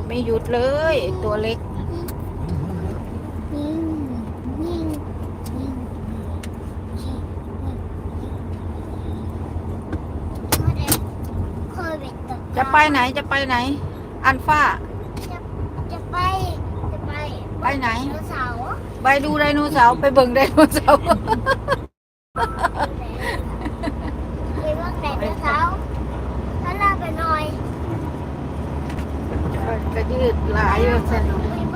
ดไม่หยุดเลยไอ้ตัวเล็กนิ่งนิ่งนิ่งโควิดตกจะไปไหนจะไปไหน อันฟ้า จะไป จะไป ไปไหนไดโนเสาร์ไปดูไดโนเสาร์ไปเบิ่งไดโนเสาร์ ไปว่าไดโนเสาร์ถ้าลาไปหน่อย ก็ ยืดหลายอยู่สัน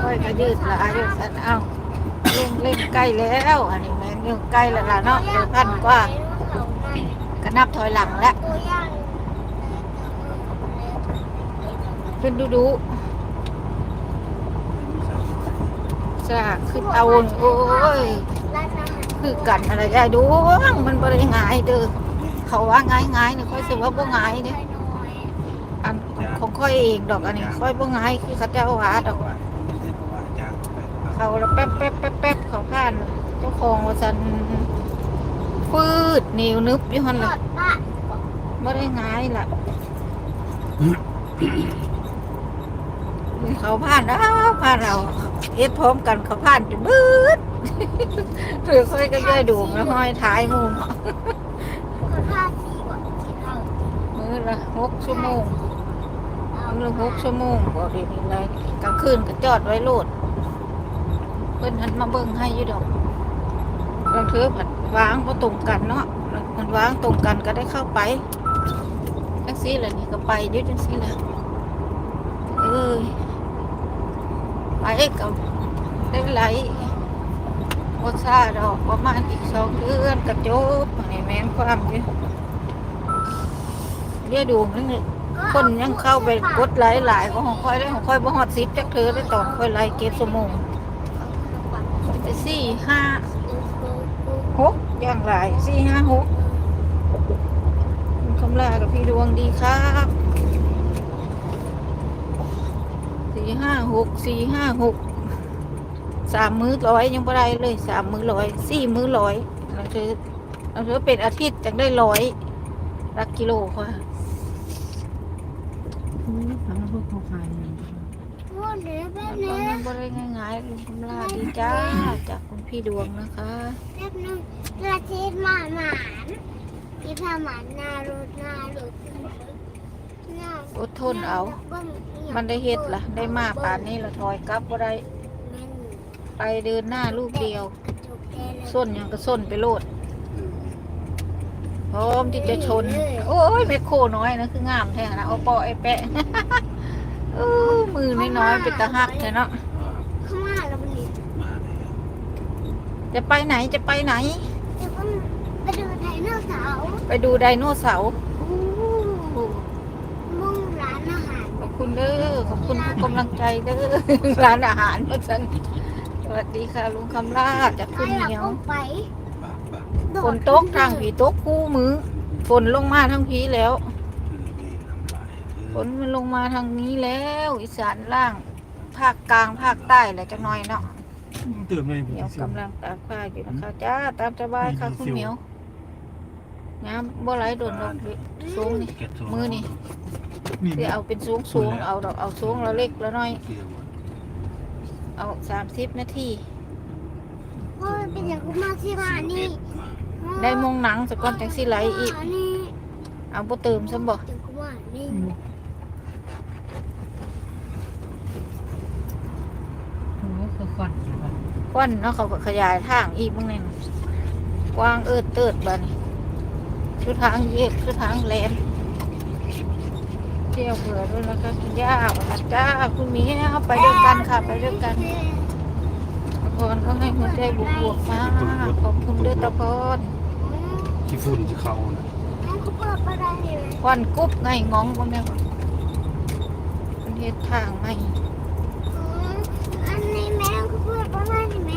ค่อยก็ยืดหลายอยู่สันเอ้าเล่นเล่นใกล้แล้วอันนี้แม่งอยู่ใกล้แล้วล่ะเนาะเดี๋ยวพันกว่าก็นับถอยหลังแล้วขึ้นดูดูซาขึ้นเอาโอ้ยร้นอาหารคือกันอะไรได้ดูมันบริง่ายเด้อเขาว่าง่ายง่ายๆเนี่ยค่อยสิว่าบ่ง่ายเนี่ยอัน ของค่อยเองดอกอันนี้ค่อยบ่ง่ายคือเขาเจ้าว่าดอกเขาแล้วแป๊บแป๊บแป๊บแป๊บเขาผ่านเจ้าของว่าสันฟืดนิ้วนึบอยู่หันทละอดปลาไม่ได้ง่ายล่ะเขาผ่านอ้าวผ่านเราเอ็ดพร้อมกันเขาผ่านจนบืดหรือค่อยก็ย่อยดูแล้วห้อยท้ายหมูเนาะคนภาคสีกว่าสีเทามือละหกชั่วโมง มือหกชั่วโมงบอกเดี๋ยนี้เลยกลางคืนก็จอดไว้โลดเพิ่นหันมาเบิ่งให้อยู่ดอกบางเทือผัดวางก็ตรงกันเนาะมันวางตรงกันก็ได้เข้าไปจังซี่แหละนี่ก็ไปยืดจังซี่แหละเอ้ยไปกับได้ไหลว่าซาดอกประมาณอีกสองเดือนก็จบอันนี้แม่นความยู่เรียดูนั่นนี่ คนยังเข้าไปกดไลค์หลายก็ของค่อยได้ของค่อยบ่ฮอดซิปจักเธอได้ตอนค่อยไลค์เก็บสมงไปสี่ห้าหกอย่างไรสี่ห้าหกคุณคำลากับพี่ดวงดีครับสี่ห้าหกสี่ห้าหกสามมือร้อยยังไม่ได้เลยสามมือร้อยสี่มือร้อยเราเธอเราเธอเป็นอาทิตย์จังได้ร้อยรักกิโลค่ะ ทำให้พวกเขาขายเงินพูดหรือแป๊บตนึอนงนั้นบ่ได้ง่ายๆลุงคำลาดีจ้า จากคุณพี่ดวงนะคะ แป๊บนึงประเทศหมาหมานที่พาหมานหน้ารถหน้ารถหน้าอดทนเอา มันได้เฮ็ดล่ะ ได้มาป่านนี้ละถอยกลับบ่ได้ ไปเดินหน้าลูกเดียว ส้นหยังก็ส้นไปโลด พร้อมที่จะชน โอ้ยแมคโครน้อยนะคืองามแท้นะเอาปอไอ้แปะเออมือน้อยๆเป็นตะหักแท้เนาะข้างหน้าเราไปดูจะไปไหนจะไปไหนเดี๋ยวไปดูไดโนเสาร์ไปดูไดโนเสาร์มุ่งร้านอาหารขอบคุณเด้อขอบคุณทุกกำลังใจเด้อร้านอาหารมาสันสวัสดีค่ะลุงคำลาจากใครคุณอยากเหนียวเอาไปโดดฝนตกทางผีตกคู่มือฝนลงมาทางผีแล้วฝนมันลงมาทางนี้แล้วอีสานล่าง ภาคกลางภาคใต้แหละจังน้อยเนาะเติมเลยเหมียวกำลังตากผ้าอยู่นะคะจ้าตามสบายค่ะคุณเหมียวน้ำบ่ไหลโดนดอกสูงนี่มือนี่เดี๋ยวเอาเป็นสูงสูงเอาดอกเอาสูงแล้วเล็กแล้วน้อย เอาสามสิบนาทีเพราะมันเป็นอย่างกูมาที่ร้านนี่ ได้มงหนังสักก้อนจังสิไหลอีกนี่เอาบ่เติมซะบ่อย่างกูมานี่โอ้คือควันควันเนาะเขาก็ขยายทางอีกมึงนี่น่ะกว้างเอิดเติดบัดนี้คือทางเย็ดคือทางแหลมเที่ยวเผื่อด้วยนะคะคุณย่าวันนะจ้าคุณหมีเอาไปด้วยกันค่ะ ไปด้วยกัน พรก็ให้หัวใจบวกๆมาขอบคุณเด้อตะพรที่ฝุ่นที่เขานะน้องเขาเปิดประเด็นเลยควันกุ๊บไงงองบ่แม่นมันเฮ็ดทางไหมอันนี้แม่เขาเปิดประเด็นไหม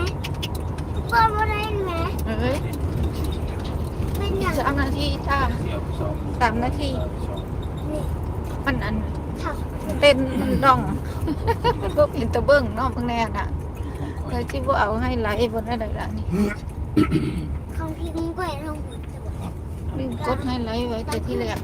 เปิดประเด็นไหมเอ้ยเป็นอย่างสามนาทีจ้าสามนาทีนี้มันอัน ถักเต้นมันดองพวกเห็นตะเบิ้งเนาะเพิ่งแน่น่ะ เลยที่ว่าเอาให้ไลฟ์บนอะไรล่ะนี่เขาพิมพ์ไปลงหัวตัวลืมกดให้ไลฟ์ไว้แต่ที่แรก